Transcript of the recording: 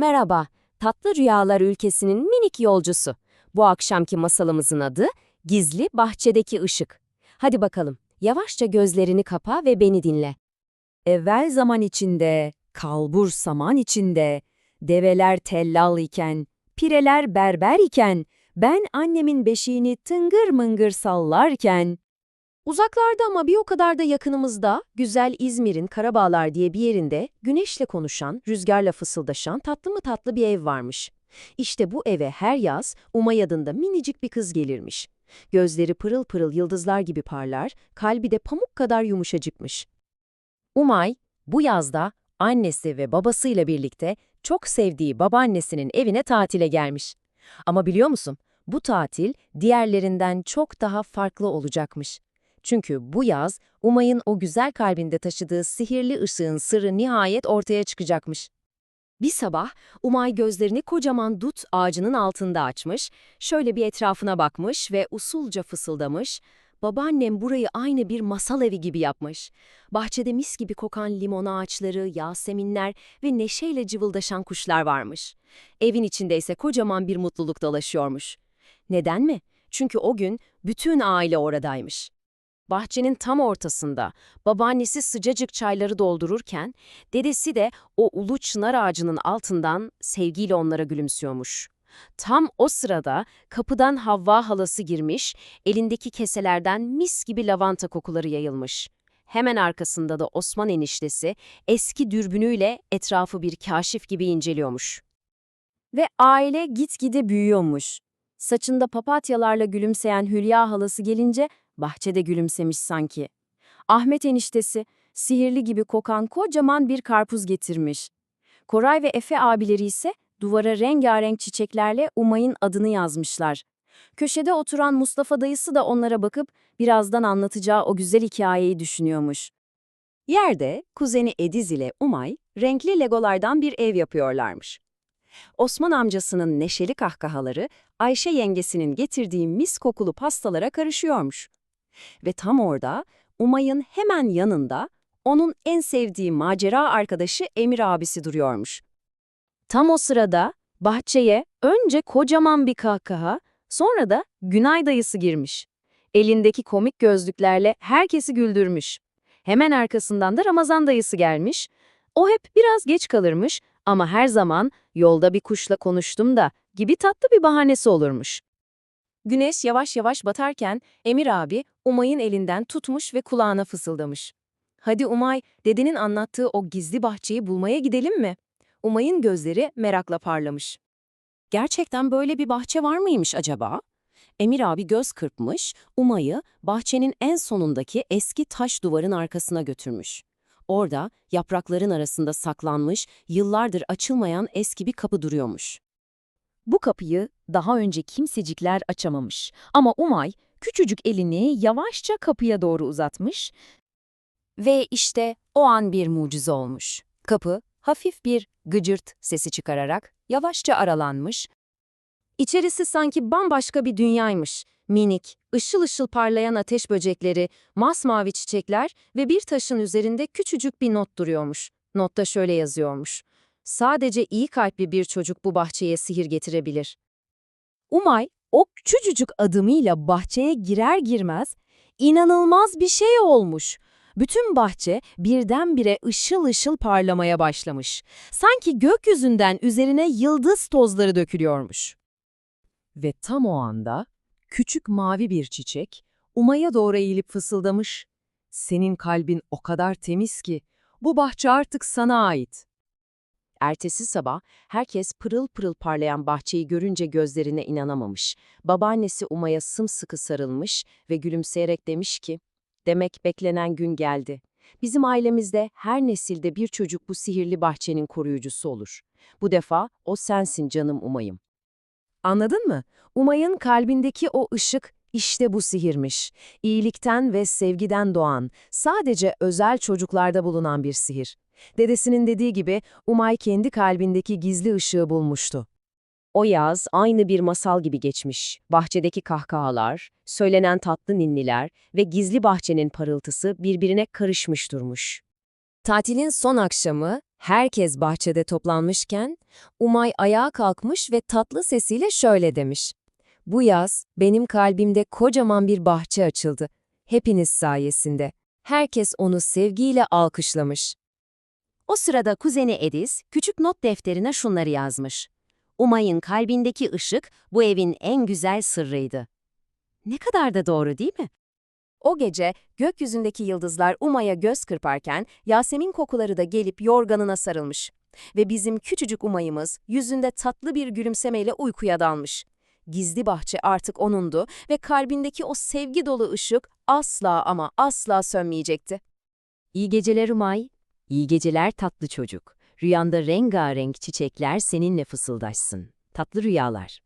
Merhaba, Tatlı Rüyalar Ülkesi'nin minik yolcusu. Bu akşamki masalımızın adı Gizli Bahçedeki Işık. Hadi bakalım, yavaşça gözlerini kapa ve beni dinle. Evvel zaman içinde, kalbur saman içinde, develer tellal iken, pireler berber iken, ben annemin beşiğini tıngır mıngır sallarken, Uzaklarda ama bir o kadar da yakınımızda, güzel İzmir'in Karabağlar diye bir yerinde güneşle konuşan, rüzgarla fısıldaşan tatlı mı tatlı bir ev varmış. İşte bu eve her yaz Umay adında minicik bir kız gelirmiş. Gözleri pırıl pırıl yıldızlar gibi parlar, kalbi de pamuk kadar yumuşacıkmış. Umay, bu yazda annesi ve babasıyla birlikte çok sevdiği babaannesinin evine tatile gelmiş. Ama biliyor musun, bu tatil diğerlerinden çok daha farklı olacakmış. Çünkü bu yaz Umay'ın o güzel kalbinde taşıdığı sihirli ışığın sırrı nihayet ortaya çıkacakmış. Bir sabah Umay gözlerini kocaman dut ağacının altında açmış, şöyle bir etrafına bakmış ve usulca fısıldamış. Babaannem burayı aynı bir masal evi gibi yapmış. Bahçede mis gibi kokan limon ağaçları, yaseminler ve neşeyle cıvıldaşan kuşlar varmış. Evin içinde ise kocaman bir mutluluk dolaşıyormuş. Neden mi? Çünkü o gün bütün aile oradaymış. Bahçenin tam ortasında babaannesi sıcacık çayları doldururken, dedesi de o ulu çınar ağacının altından sevgiyle onlara gülümsüyormuş. Tam o sırada kapıdan Havva halası girmiş, elindeki keselerden mis gibi lavanta kokuları yayılmış. Hemen arkasında da Osman eniştesi eski dürbünüyle etrafı bir kaşif gibi inceliyormuş. Ve aile gitgide büyüyormuş. Saçında papatyalarla gülümseyen Hülya halası gelince Bahçede gülümsemiş sanki. Ahmet eniştesi, sihirli gibi kokan kocaman bir karpuz getirmiş. Koray ve Efe abileri ise duvara rengarenk çiçeklerle Umay'ın adını yazmışlar. Köşede oturan Mustafa dayısı da onlara bakıp birazdan anlatacağı o güzel hikayeyi düşünüyormuş. Yerde kuzeni Ediz ile Umay renkli legolardan bir ev yapıyorlarmış. Osman amcasının neşeli kahkahaları Ayşe yengesinin getirdiği mis kokulu pastalara karışıyormuş. Ve tam orada, Umay'ın hemen yanında, onun en sevdiği macera arkadaşı Emir abisi duruyormuş. Tam o sırada bahçeye önce kocaman bir kahkaha, sonra da Günay dayısı girmiş. Elindeki komik gözlüklerle herkesi güldürmüş. Hemen arkasından da Ramazan dayısı gelmiş. O hep biraz geç kalırmış ama her zaman yolda bir kuşla konuştum da gibi tatlı bir bahanesi olurmuş. Güneş yavaş yavaş batarken Emir abi Umay'ın elinden tutmuş ve kulağına fısıldamış. Hadi Umay, dedenin anlattığı o gizli bahçeyi bulmaya gidelim mi? Umay'ın gözleri merakla parlamış. Gerçekten böyle bir bahçe var mıymış acaba? Emir abi göz kırpmış, Umay'ı bahçenin en sonundaki eski taş duvarın arkasına götürmüş. Orada yaprakların arasında saklanmış, yıllardır açılmayan eski bir kapı duruyormuş. Bu kapıyı daha önce kimsecikler açamamış ama Umay küçücük elini yavaşça kapıya doğru uzatmış ve işte o an bir mucize olmuş. Kapı hafif bir gıcırt sesi çıkararak yavaşça aralanmış. İçerisi sanki bambaşka bir dünyaymış. Minik, ışıl ışıl parlayan ateş böcekleri, masmavi çiçekler ve bir taşın üzerinde küçücük bir not duruyormuş. Notta şöyle yazıyormuş. Sadece iyi kalpli bir çocuk bu bahçeye sihir getirebilir. Umay, o küçücük adımıyla bahçeye girer girmez, inanılmaz bir şey olmuş. Bütün bahçe birdenbire ışıl ışıl parlamaya başlamış. Sanki gökyüzünden üzerine yıldız tozları dökülüyormuş. Ve tam o anda küçük mavi bir çiçek Umay'a doğru eğilip fısıldamış. Senin kalbin o kadar temiz ki bu bahçe artık sana ait. Ertesi sabah herkes pırıl pırıl parlayan bahçeyi görünce gözlerine inanamamış. Babaannesi Umay'a sımsıkı sarılmış ve gülümseyerek demiş ki, demek beklenen gün geldi. Bizim ailemizde her nesilde bir çocuk bu sihirli bahçenin koruyucusu olur. Bu defa o sensin canım Umay'ım. Anladın mı? Umay'ın kalbindeki o ışık işte bu sihirmiş. İyilikten ve sevgiden doğan, sadece özel çocuklarda bulunan bir sihir. Dedesinin dediği gibi Umay kendi kalbindeki gizli ışığı bulmuştu. O yaz aynı bir masal gibi geçmiş. Bahçedeki kahkahalar, söylenen tatlı ninniler ve gizli bahçenin parıltısı birbirine karışmış durmuş. Tatilin son akşamı Herkes bahçede toplanmışken Umay ayağa kalkmış ve tatlı sesiyle şöyle demiş. Bu yaz benim kalbimde kocaman bir bahçe açıldı. Hepiniz sayesinde. Herkes onu sevgiyle alkışlamış. O sırada kuzeni Edis küçük not defterine şunları yazmış. Umay'ın kalbindeki ışık bu evin en güzel sırrıydı. Ne kadar da doğru değil mi? O gece gökyüzündeki yıldızlar Umay'a göz kırparken Yasemin kokuları da gelip yorganına sarılmış. Ve bizim küçücük Umay'ımız yüzünde tatlı bir gülümsemeyle uykuya dalmış. Gizli bahçe artık onundu ve kalbindeki o sevgi dolu ışık asla ama asla sönmeyecekti. İyi geceler Umay. İyi geceler tatlı çocuk. Rüyanda rengarenk çiçekler seninle fısıldaşsın. Tatlı rüyalar.